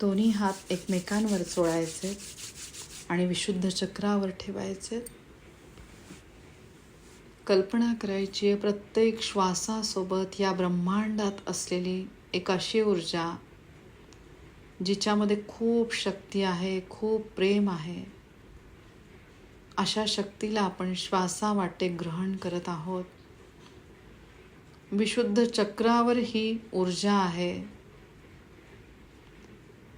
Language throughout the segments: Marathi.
दोन्ही हात एकमेकांवर चोळायचे आणि विशुद्ध चक्रावर ठेवायचे. कल्पना करायची आहे प्रत्येक श्वासासोबत या ब्रह्मांडात असलेली एक अशी ऊर्जा जिच्यामध्ये खूप शक्ती आहे खूप प्रेम आहे. अशा शक्तीला आपण श्वासावाटे ग्रहण करत आहोत. विशुद्ध चक्रावर ही ऊर्जा आहे.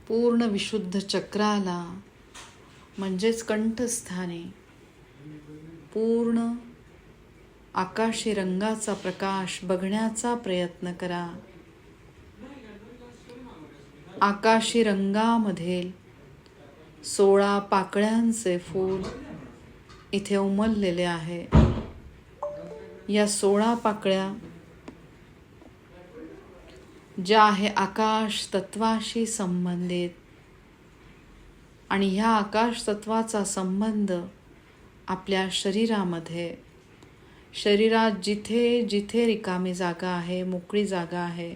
पूर्ण विशुद्ध चक्राला म्हणजेच कंठस्थाने पूर्ण आकाशी रंगाचा प्रकाश बघण्याचा प्रयत्न करा. आकाशी रंगामधील सोळा पाकळ्यांचे फूल इथे उमललेले आहे. या सोळा पाकळ्या ज्या आहे आकाश तत्वाशी संबंधित. आणि ह्या आकाश तत्वाचा संबंध आपल्या शरीरामध्ये. शरीरात जिथे जिथे रिकामी जागा आहे मोकळी जागा आहे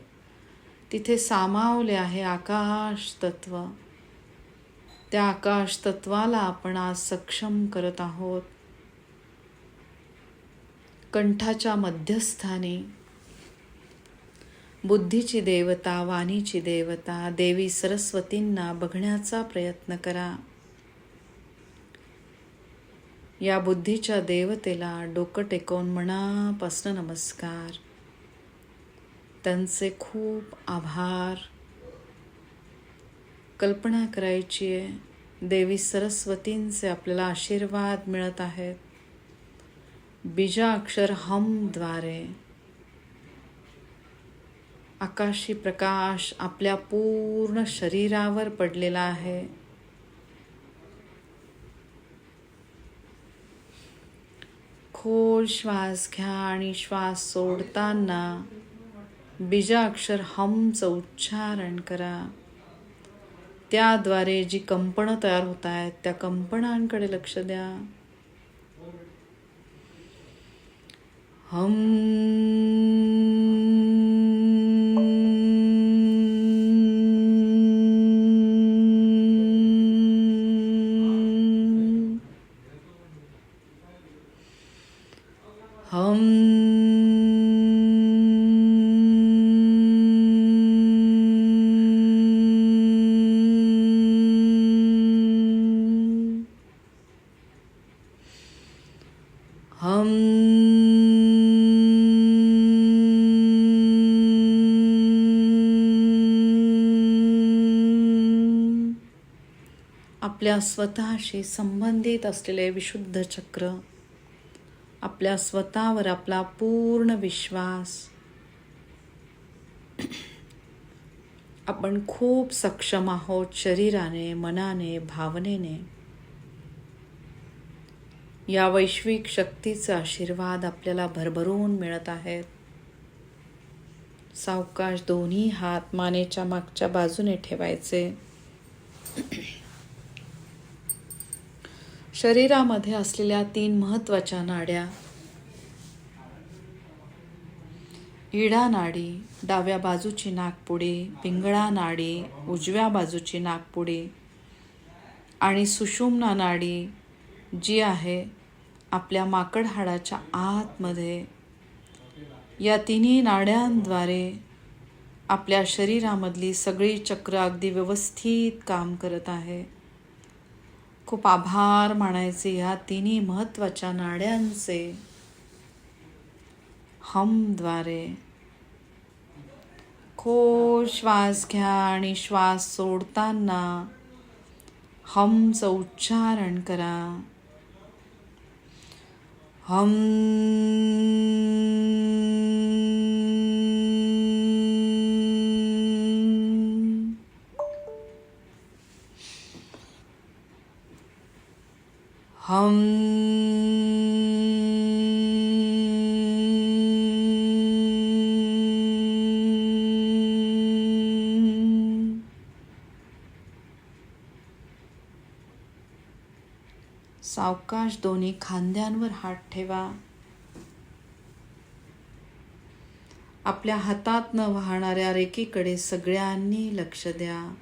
तिथे सामावले आहे आकाश तत्व. त्या आकाश तत्वाला आपण आज सक्षम करत आहोत. कंठाच्या मध्यस्थानी बुद्धीची देवता वाणीची देवता देवी सरस्वतींना बघण्याचा प्रयत्न करा. या बुद्धीच्या देवतेला डोकं टेकवून मनापासून नमस्कार. त्यांचे खूप आभार. कल्पना करायची आहे देवी सरस्वतींचे आपल्याला आशीर्वाद मिळत आहेत. बीजाक्षर हमद्वारे आकाशी प्रकाश आपल्या पूर्ण शरीरावर पडलेला आहे. खोल श्वास घ्या आणि श्वास सोडताना बीजाक्षर हमचं उच्चारण करा. त्याद्वारे जी कंपनं तयार होत आहेत त्या कंपनांकडे लक्ष द्या. हम हम हम आपल्या स्वतःशी संबंधित असलेले विशुद्ध चक्र आपल्या स्वतःवर आपला पूर्ण विश्वास. आपण खूप सक्षम आहोत शरीराने मनाने भावनेने. या वैश्विक शक्तीचा आशीर्वाद आपल्याला भरभरून मिळत आहेत सावकाश दोन्ही हात मानेच्या मागच्या बाजूने ठेवायचे. शरीरामध्ये असलेल्या तीन महत्त्वाच्या नाड्या. इडा नाडी डाव्या बाजूची नागपुडी पिंगळा नाडी उजव्या बाजूची नागपुडी आणि सुषुम्ना नाडी जी आहे आपल्या माकड हाडाच्या आतमध्ये. या तिन्ही नाड्यांद्वारे आपल्या शरीरामधली सगळी चक्र अगदी व्यवस्थित काम करत आहे. खूप आभार मानायचे ह्या तिन्ही महत्त्वाच्या नाड्यांचे हमद्वारे. खो श्वास घ्या आणि श्वास सोडताना हमचं उच्चारण करा. हम हम सावकाश दोन्ही खांद्यांवर हात ठेवा. आपल्या हातात न वाहणाऱ्या रेकीकडे सगळ्यांनी लक्ष द्या.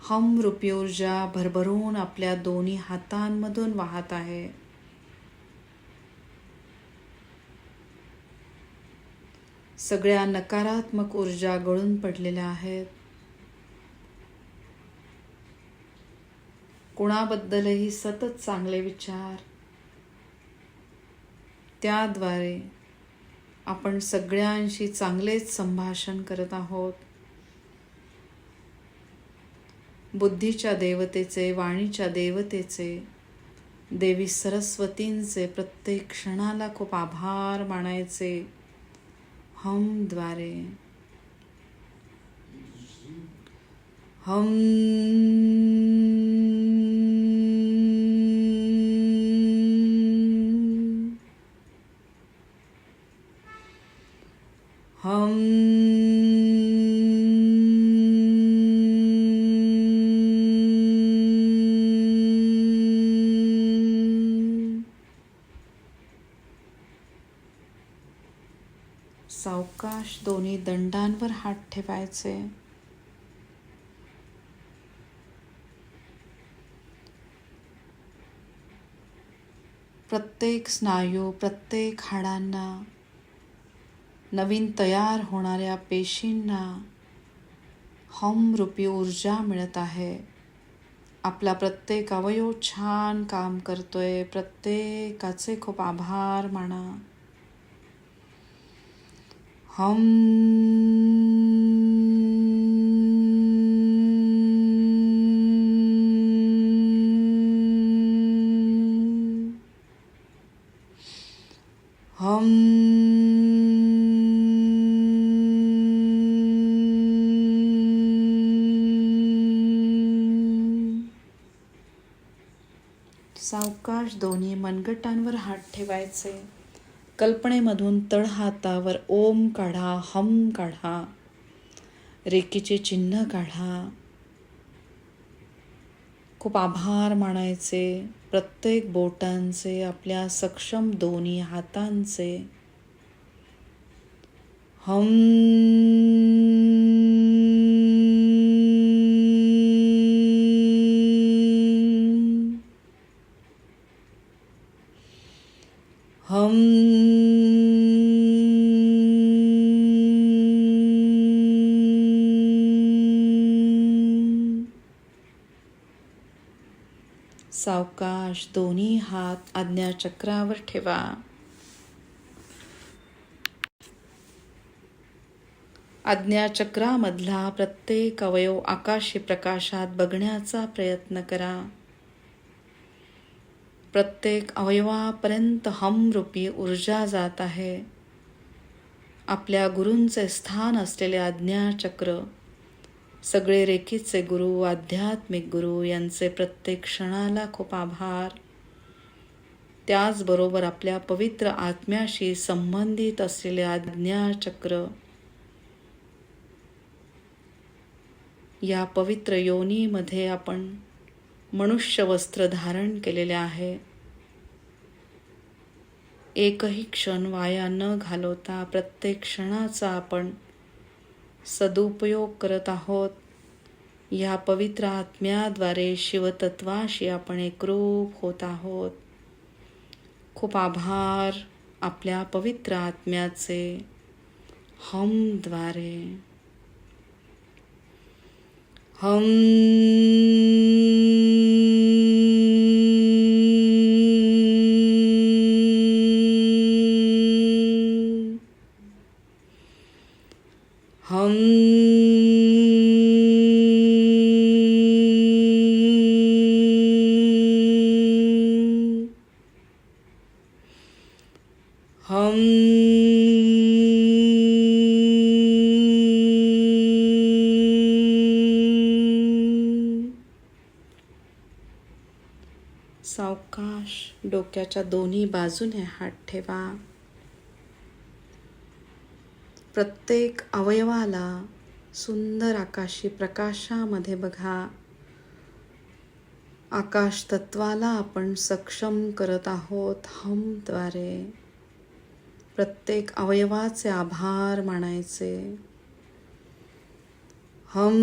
हम रुपी ऊर्जा भरभरून आपल्या दोन्ही हातांमधून वाहत आहे. सगळ्या नकारात्मक ऊर्जा गळून पडलेल्या आहेत. कुणाबद्दलही सतत चांगले विचार. त्याद्वारे आपण सगळ्यांशी चांगलेच संभाषण करत आहोत. बुद्धीच्या देवतेचे वाणीच्या देवतेचे देवी सरस्वतींचे प्रत्येक क्षणाला खूप आभार मानायचे. हमद्वारे हम सावकाश दोन्ही दंडांवर हात ठेवायचे. प्रत्येक स्नायू प्रत्येक हाडांना नवीन तयार होणाऱ्या पेशींना हमरूपी ऊर्जा मिळत आहे. आपला प्रत्येक अवयव छान काम करतोय. प्रत्येकाचे खूप आभार माना. हम मनगटांवर हात ठेवायचे. कल्पनेमधून तळहातावर ओम काढा हम काढा. रेकीचे चिन्ह काढा. खूप आभार मानायचे प्रत्येक बोटांचे आपल्या सक्षम दोन्ही हातांचे. हम हम सावकाश दोन्ही हात आज्ञाचक्रावर ठेवा. आज्ञाचक्रामधला प्रत्येक अवयव आकाशी प्रकाशात बघण्याचा प्रयत्न करा. प्रत्येक अवयवापर्यंत हमरूपी ऊर्जा जात आहे. आपल्या गुरूंचे स्थान असलेले आज्ञाचक्र सगळे रेखीचे गुरु आध्यात्मिक गुरु यांचे प्रत्येक क्षणाला खूप आभार. त्याचबरोबर आपल्या पवित्र आत्म्याशी संबंधित असलेले आज्ञाचक्र या पवित्र योनीमध्ये आपण मनुष्य वस्त्र धारण केलेले आहे. एकही क्षण वाया न घालवता प्रत्येक क्षणाचा आपण सदुपयोग करत आहोत. या पवित्र आत्म्याद्वारे शिवतत्वाशी आपण एकरूप होत आहोत. खूप आभार आपल्या पवित्र आत्म्याचे हमद्वारे. हम हम सावकाश डोक्याच्या दोन्ही बाजूने हात ठेवा. प्रत्येक अवयवाला सुंदर आकाशी प्रकाशामध्ये बघा. आकाश तत्वाला आपण सक्षम करत आहोत हमद्वारे. प्रत्येक अवयवाचे आभार मानायचे. हम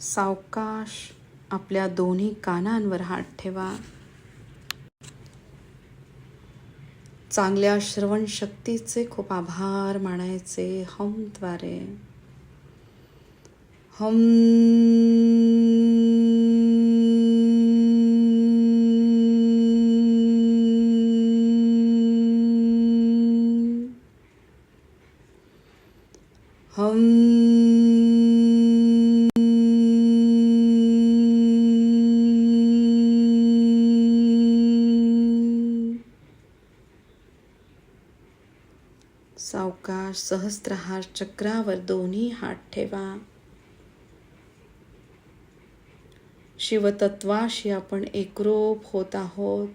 सावकाश आपल्या दोन्ही कानांवर हात ठेवा. चांगल्या श्रवण शक्तीचे खूप आभार मानायचे. हमद्वारे हम हम सहस्त्रहार चक्रावर दोन्ही हात ठेवा. शिवतत्वाशी आपण एकरूप होत आहोत.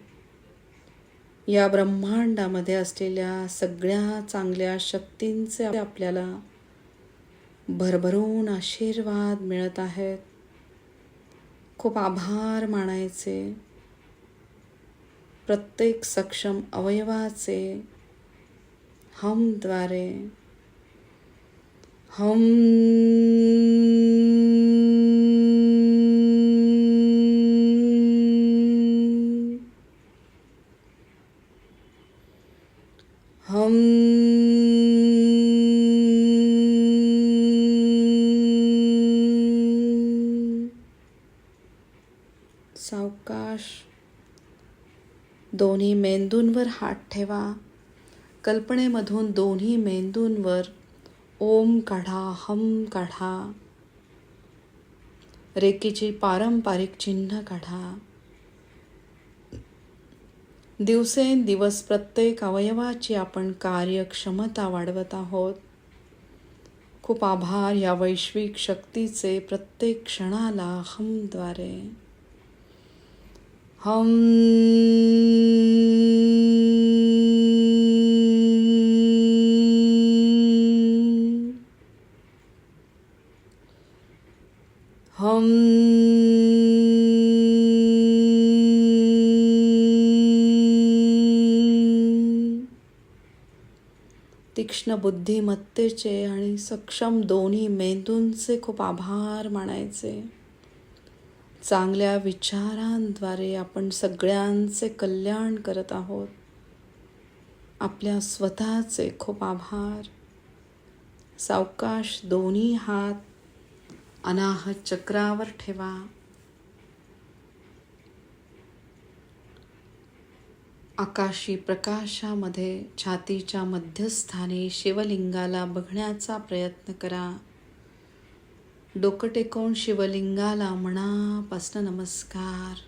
या ब्रह्मांडामध्ये असलेल्या सगळ्या चांगल्या शक्तींचे आपल्याला भरभरून आशीर्वाद मिळत आहेत. खूप आभार मानायचे. प्रत्येक सक्षम अवयवाचे हमद्वारे हम हम सावकाश दोन्ही मेंदूंवर हात ठेवा. कल्पनेमधून दोन्ही मेंदूंवर ओम काढा हम काढा. रेकीची पारंपरिक चिन्ह काढा. दिवसेंदिवस प्रत्येक अवयवाची आपण कार्यक्षमता वाढवत आहोत. खूप आभार या वैश्विक शक्तीचे प्रत्येक क्षणाला हमद्वारे. हम हम तीक्ष्ण बुद्धिमत्तेचे आणि सक्षम दोन्ही मेंदूंचे खूप आभार मानायचे. चांगल्या विचारांद्वारे आपण सगळ्यांचे कल्याण करत आहोत. आपल्या स्वतःचे खूप आभार. सावकाश दोन्ही हात अनाहत चक्रावर ठेवा. आकाशी प्रकाशामध्ये छातीच्या मध्यस्थानी शिवलिंगाला बघण्याचा प्रयत्न करा. डोकं टेकवून शिवलिंगाला मनापासनं नमस्कार.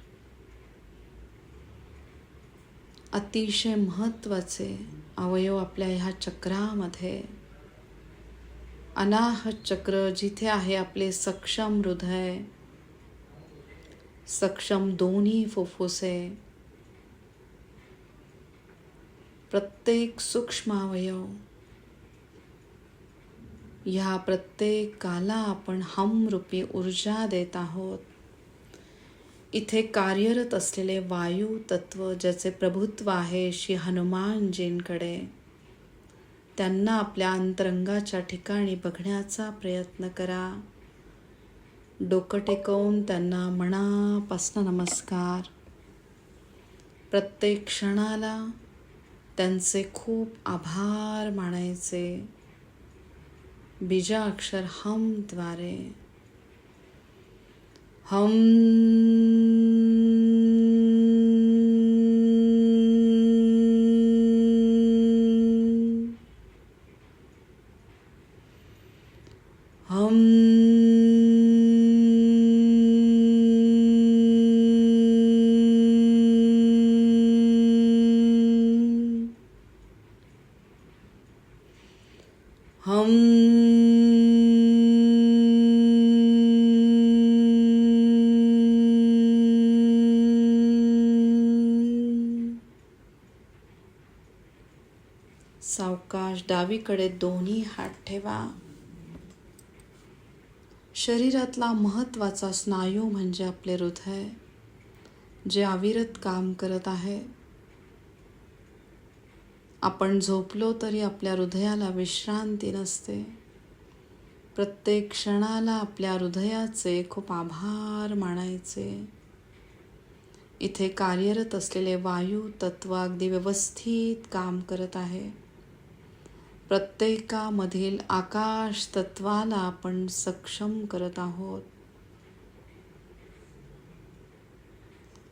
अतिशय महत्त्वाचे अवयव आपल्या ह्या चक्रामध्ये. अनाहत चक्र जिथे आहे आपले सक्षम हृदय सक्षम दोन्ही फुफ्फुसे प्रत्येक सूक्ष्म अवयव ह्या प्रत्येकाला आपण हमरूपी ऊर्जा देत आहोत. इथे कार्यरत असलेले वायू तत्व ज्याचे प्रभुत्व आहे श्री हनुमानजींकडे त्यांना आपल्या अंतरंगाच्या ठिकाणी बघण्याचा प्रयत्न करा. डोकं टेकवून त्यांना मनापासनं नमस्कार. प्रत्येक क्षणाला त्यांचे खूप आभार मानायचे. बीजा अक्षर हमद्वारे हम हम डावीकडे दोन्ही हात ठेवा. शरीरातला महत्त्वाचा स्नायू म्हणजे आपले हृदय जे अविरत काम करत आहे. आपण झोपलो तरी आपल्या हृदयाला विश्रांती नसते. प्रत्येक क्षणाला आपल्या हृदयाचे खूप आभार मानायचे. इथे कार्यरत असलेले वायू तत्व अगदी व्यवस्थित काम करत आहे. प्रत्येकामधील आकाश तत्वाला आपण सक्षम करत आहोत.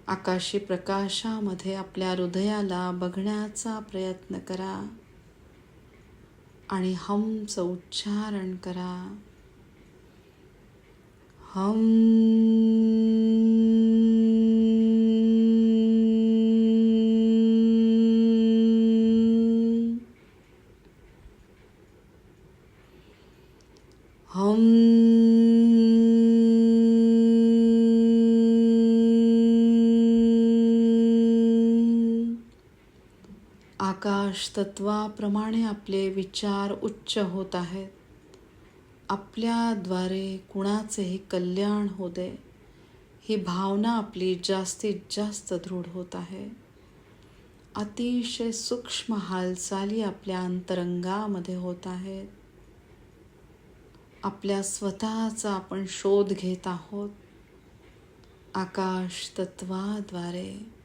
आकाशी प्रकाशामध्ये आपल्या हृदयाला बघण्याचा प्रयत्न करा आणि हमचं उच्चारण करा. हम हम आकाश तत्वाप्रमाणे आपले विचार उच्च होत आहेत. आपल्याद्वारे कुणाचेही कल्याण हो दे ही भावना आपली जास्तीत जास्त दृढ होत आहे. अतिशय सूक्ष्म हालचाली आपल्या अंतरंगामध्ये होत आहेत. आपल्या स्वतःचा आपण शोध घेत आहोत. आकाश तत्वाद्वारे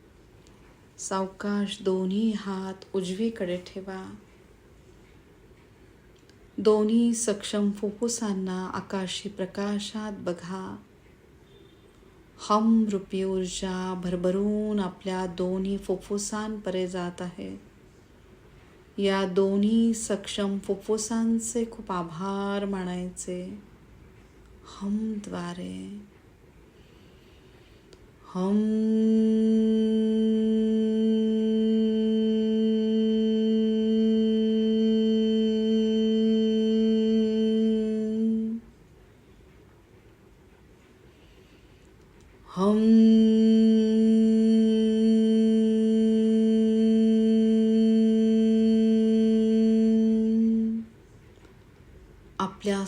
सावकाश दोन्ही हात उजवीकडे ठेवा. दोन्ही सक्षम फुफ्फुसांना आकाशी प्रकाशात बघा. हम रूपी ऊर्जा भरभरून आपल्या दोन्ही फुफ्फुसांपरे जात आहे. या दोन्ही सक्षम फुफ्फुसांचे खूप आभार मानायचे. हमद्वारे हम हम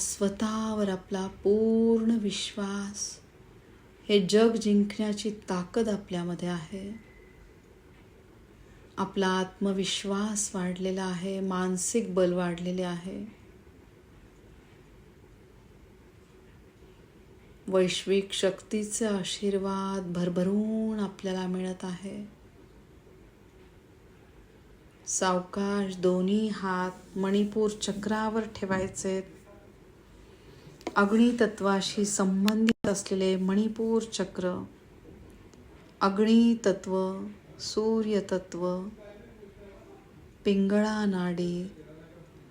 स्वतःवर आपला पूर्ण विश्वास हे जग जिंकण्याची ताकद आपल्यामध्ये आहे. आपला आत्मविश्वास वाढलेला आहे मानसिक बल वाढलेले आहे. वैश्विक शक्तीचे आशीर्वाद भरभरून आपल्याला मिळत आहे. सावकाश दोन्ही हात मणिपूर चक्रावर ठेवायचे. अग्नितत्वाशी संबंधित असलेले मणिपूर चक्र अग्नी सूर्यतत्व पिंगळा नाडी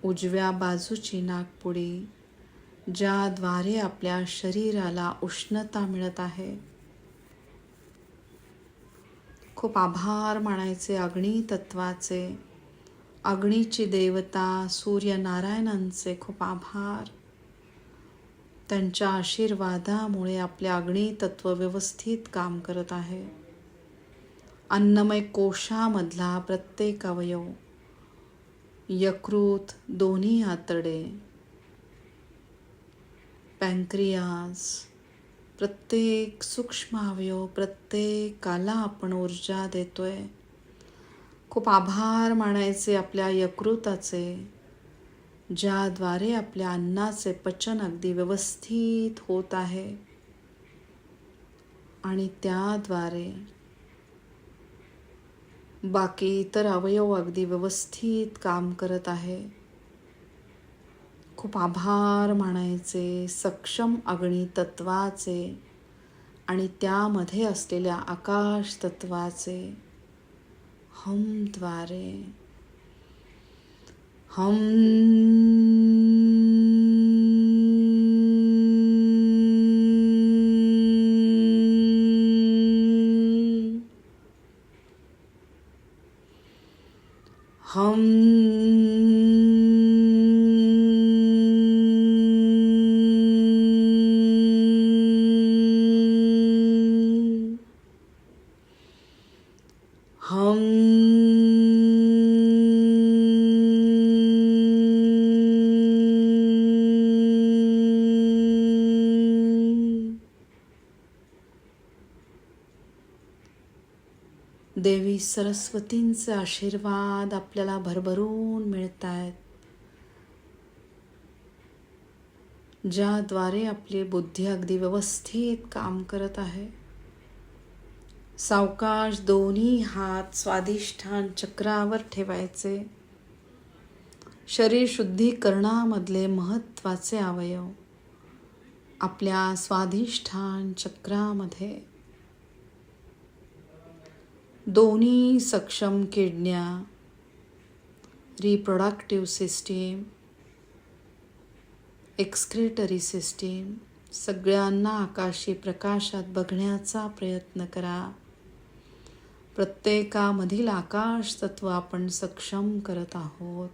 उजव्या बाजूची नागपुडी ज्याद्वारे आपल्या शरीराला उष्णता मिळत आहे. खूप आभार मानायचे अग्नितत्वाचे. अग्नीची देवता सूर्यनारायणांचे खूप आभार. त्यांच्या आशीर्वादामुळे आपले अग्नी तत्व व्यवस्थित काम करत आहे. अन्नमय कोशामधला प्रत्येक अवयव यकृत दोन्ही आतडे पँक्रियाज प्रत्येक सूक्ष्म अवयव प्रत्येकाला आपण ऊर्जा देतोय. खूप आभार मानायचे आपल्या यकृताचे. ज्याद्वारे आपल्या अन्नाचे पचन अगदी व्यवस्थित होत आहे. आणि त्याद्वारे बाकी इतर अवयव अगदी व्यवस्थित काम करत आहे. खूप आभार मानायचे सक्षम अग्नी तत्वाचे आणि त्यामध्ये असलेल्या आकाश तत्वाचे हमद्वारे हम हम सरस्वतींचे आशीर्वाद आपल्याला भरभरून मिळत आहेत ज्याद्वारे आपली बुद्धी अगदी व्यवस्थित काम करत आहे. सावकाश दोन्ही हात स्वादिष्ठान चक्रावर ठेवायचे. शरीर शुद्धीकरणामधले महत्त्वाचे अवयव आपल्या स्वाधिष्ठान चक्रामध्ये दोन्ही सक्षम किडण्या रिप्रोडक्टिव्ह सिस्टीम एक्सक्रेटरी सिस्टीम सगळ्यांना आकाशी प्रकाशात बघण्याचा प्रयत्न करा. प्रत्येकामधील आकाश तत्व आपण सक्षम करत आहोत.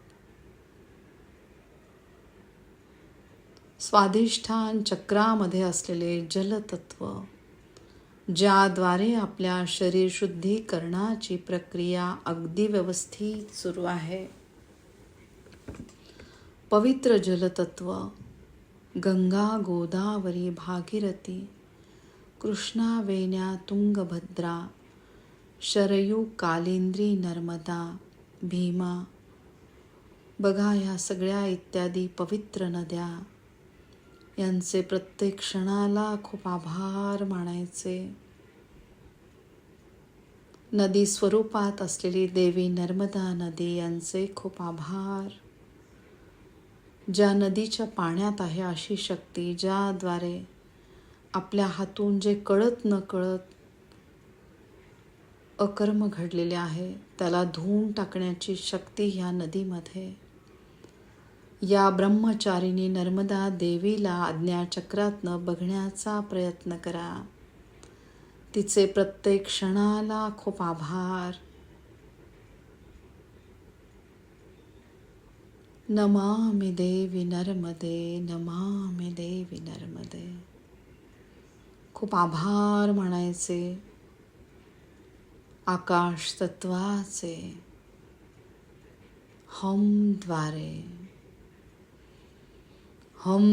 स्वाधिष्ठान चक्रामध्ये असलेले जलतत्व ज्याद्वारे आपल्या शरीर शुद्धीकरणाची प्रक्रिया अगदी व्यवस्थित सुरू आहे. पवित्र जलतत्व गंगा गोदावरी भागीरथी कृष्णा वेण्या तुंगभद्रा शरयू कालिंद्री नर्मदा भीमा बघा ह्या सगळ्या इत्यादी पवित्र नद्या. यांचे प्रत्येक क्षणाला खूप आभार मानायचे. नदी स्वरूपात असलेली देवी नर्मदा नदी यांचे खूप आभार. ज्या नदीच्या पाण्यात आहे अशी शक्ती ज्याद्वारे आपल्या हातून जे कळत न कळत अकर्म घडलेले आहे त्याला धुवून टाकण्याची शक्ती ह्या नदीमध्ये या ब्रह्मचारिणी नर्मदा देवीला आज्ञाचक्रातनं बघण्याचा प्रयत्न करा. तिचे प्रत्येक क्षणाला खूप आभार. नमामि देवी नर्मदे नमामि देवी नर्मदे. खूप आभार म्हणायचे. आकाश तत्वाचे हमद्वारे हम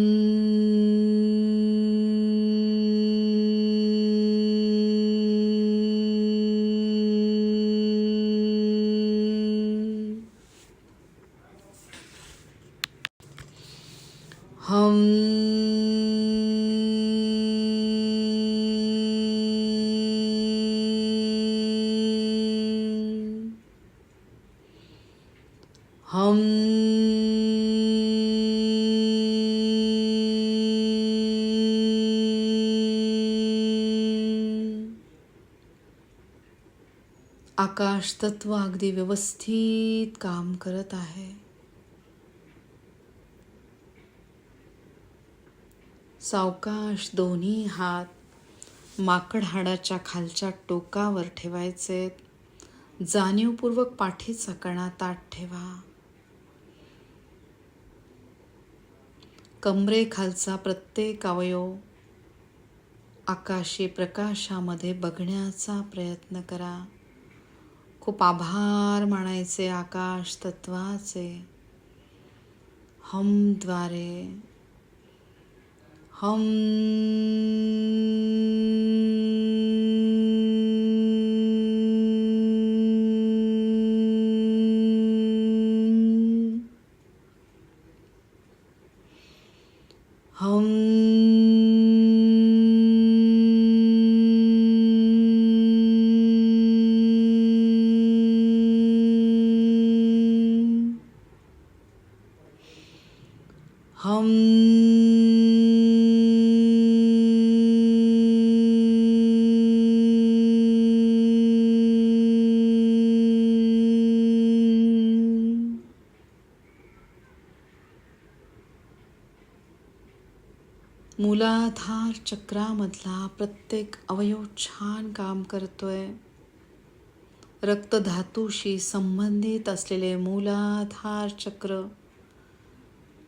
आकाशतत्व अगदी व्यवस्थित काम करत आहे. सावकाश दोन्ही हात माकड हाडाच्या खालच्या टोकावर ठेवायचे. जाणीवपूर्वक पाठीचा कणा ताट ठेवा. कमरेखालचा प्रत्येक अवयव आकाशी प्रकाशामध्ये बघण्याचा प्रयत्न करा. खूप आभार मानायचे आकाश तत्वाचे. हमद्वारे हम हम हम मूलाधार चक्रामधला प्रत्येक अवयव छान काम करतोय. रक्तधातूशी संबंधित असलेले मूलाधार चक्र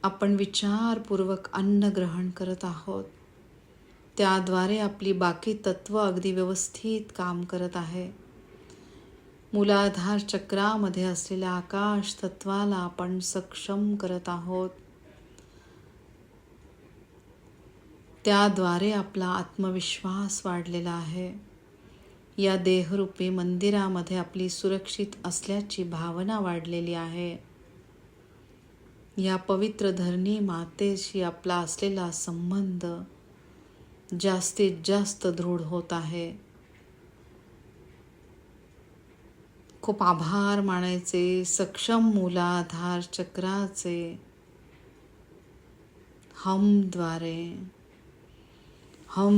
आपण विचारपूर्वक अन्न ग्रहण करत आहोत. त्याद्वारे आपली बाकी तत्व अगदी व्यवस्थित काम करत आहे. मूलाधार चक्रामध्ये असलेल्या आकाश तत्वाला आपण सक्षम करत आहोत. त्याद्वारे आपला आत्मविश्वास वाढलेला आहे. या देहरूपी मंदिरामध्ये आपली सुरक्षित असल्याची भावना वाढलेली आहे. या पवित्र धरणी मातेशी आपला असलेला संबंध जास्तीत जास्त दृढ होत आहे. खूप आभार मानायचे सक्षम मूलाधार चक्राचे हमद्वारे हम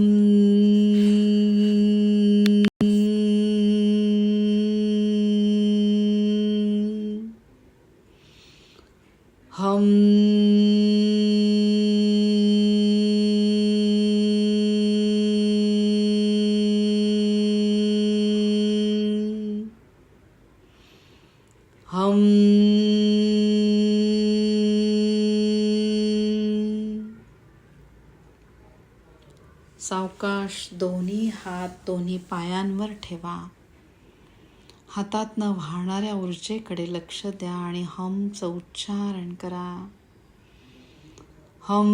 हात दोन्ही पायांवर ठेवा. हातातनं वाहणाऱ्या ऊर्जेकडे लक्ष द्या आणि हमचं उच्चारण करा. हम हम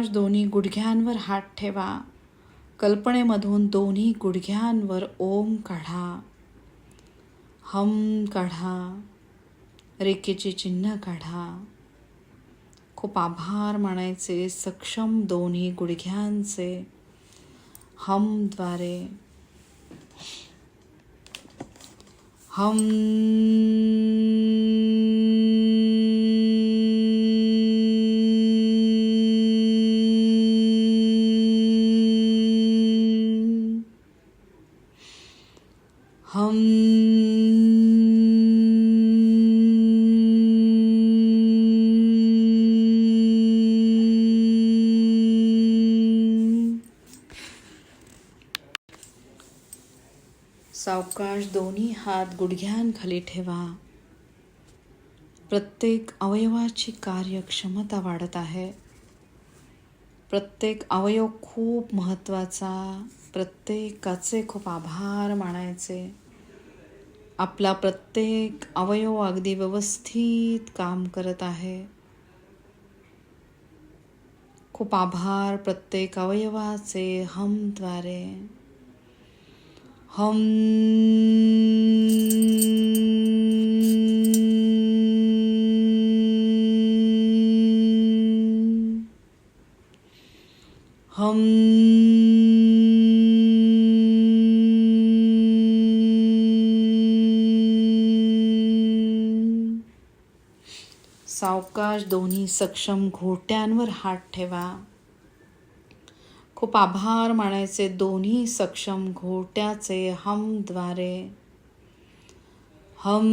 सावकाश दोन्ही गुडघ्यांवर हात ठेवा. कल्पनेमधून दोन्ही गुडघ्यांवर ओम काढा. हम काढा. रेखेचे चिन्ह काढा. खूप आभार मानायचे सक्षम दोन्ही गुडघ्यांचे. हमद्वारे हम हम सावकाश दोन्ही हात गुडघ्यांखाली ठेवा. प्रत्येक अवयवाची कार्यक्षमता वाढत आहे. प्रत्येक अवयव खूप महत्त्वाचा. प्रत्येकाचे खूप आभार मानायचे. आपला प्रत्येक अवयव अगदी व्यवस्थित काम करत आहे. खूप आभार प्रत्येक अवयवाचे हमद्वारे. हम हम सावकाश दोन्ही सक्षम घोट्यांवर हात ठेवा. खूप आभार मानायचे दोन्ही सक्षम घोट्याचे हमद्वारे. हम हम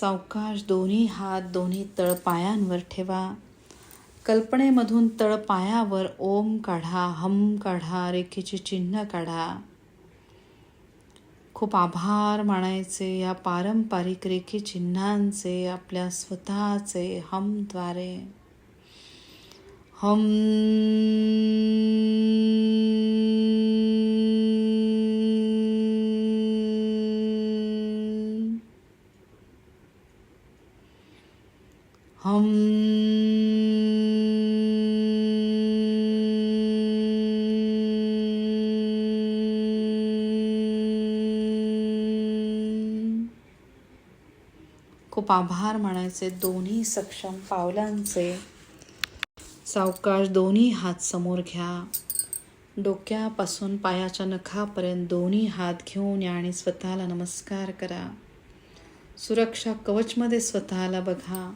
सावकाश दोन्ही हात दोन्ही तळपायांवर ठेवा. कल्पनेमधून तळपायावर ओम काढा हम काढा रेखेचे चिन्ह काढा. खूप आभार मानायचे या पारंपरिक रेखी चिन्हांचे आपल्या स्वतःचे हमद्वारे हम हम खूप आभार मानायचे दोन्ही सक्षम पावलांचे. सावकाश दोन्ही हात समोर घ्या. डोक्यापासून पायाच्या नखापर्यंत दोन्ही हात घेऊन या आणि स्वतःला नमस्कार करा. सुरक्षा कवचमध्ये स्वतःला बघा.